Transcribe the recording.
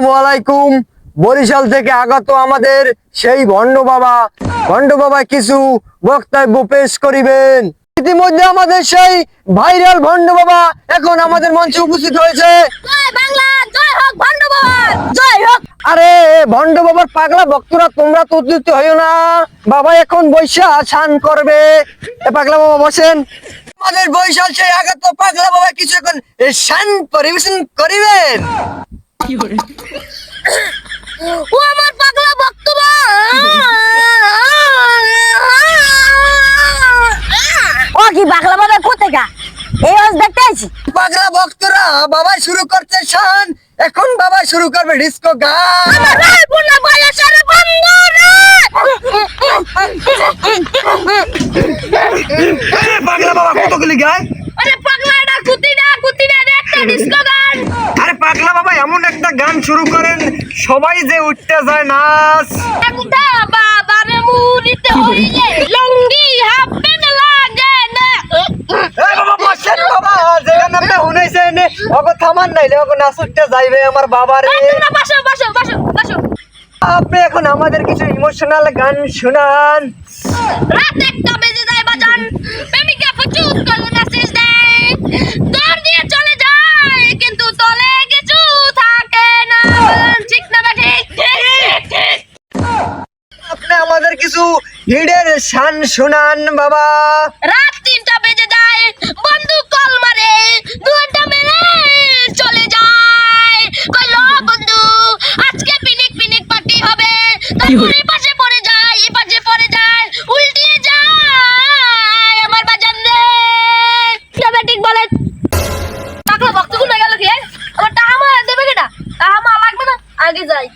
আসসালামু আলাইকুম। বরিশাল থেকে আগত আমাদের সেই ভণ্ড বাবা। ভণ্ড বাবা কিছু বক্তব্য পেশ করিবেন। ইতিমধ্যে আমাদের সেই ভাইরাল ভণ্ড বাবা এখন আমাদের মঞ্চে উপস্থিত হয়েছে। আরে ভণ্ড বাবার পাগলা ভক্তরা তোমরা তো উদ্যুত হইও না। বাবা এখন বৈশা স্নান করবে। পাগলা বাবা বসেন। আমাদের বৈশাল সেই আগত পাগলা বাবা কিছু এখন স্নান পরিবেশন করিবেন। ও আমার পাগলা বক্তবা ও কি পাগলা বাবা কোথায় গা? এই আজ দেখতে আছি পাগলা ভক্তরা বাবা শুরু করতে শান। এখন বাবা শুরু করবে ডিস্কো গান। আমার রায় পুনা বয়সের বন্ধু রে পাগলা বাবা কতগুলি গায় আরে পাগলাটা কুতিটা কুতিটা রে একটা ডিস্কো গান আরে পাগলা বাবা এমন একটা গান শুরু করেন সবাই যে উঠতে যায় নাচ। একটা মুড়িতে হইলে লঙ্গি হাফ প্যান্ট লাগে না। এই বাবা বসেন বাবা যেখানে আপনি শুনেছেন ওকে থামান নাইলে নাচ উঠতে যাইবে আমার বাবারে। বসো বসো বসো বসো। আপনি এখন আমাদের কিছু ইমোশনাল গান শোনান। রাত একটা বেজে যায় বাজান প্রেমিকা প্রচুর করে মেসেজ দেয় দর দিয়ে চলে যায় কিন্তু তলে কিছু থাকে না বলেন ঠিক না বা ঠিক আপনি আমাদের কিছু হিডের শান শোনান বাবা। রাত তিনটা বেজে যায় বন্ধু কল মারে দুটা মেরে চলে যায়। কইল বন্ধু আজকে পিনিক পিনিক পার্টি হবে। তারপর পাশে পড়ে যায় এই পাশে পড়ে যায় উল্টিয়ে যায় আমার বাজান রে ঠিক বলে। টাকা ভক্তগুলো গেল কি? আমার টাকা আমার দেবে কেটা? টাকা আমার লাগবে না? আগে যাই।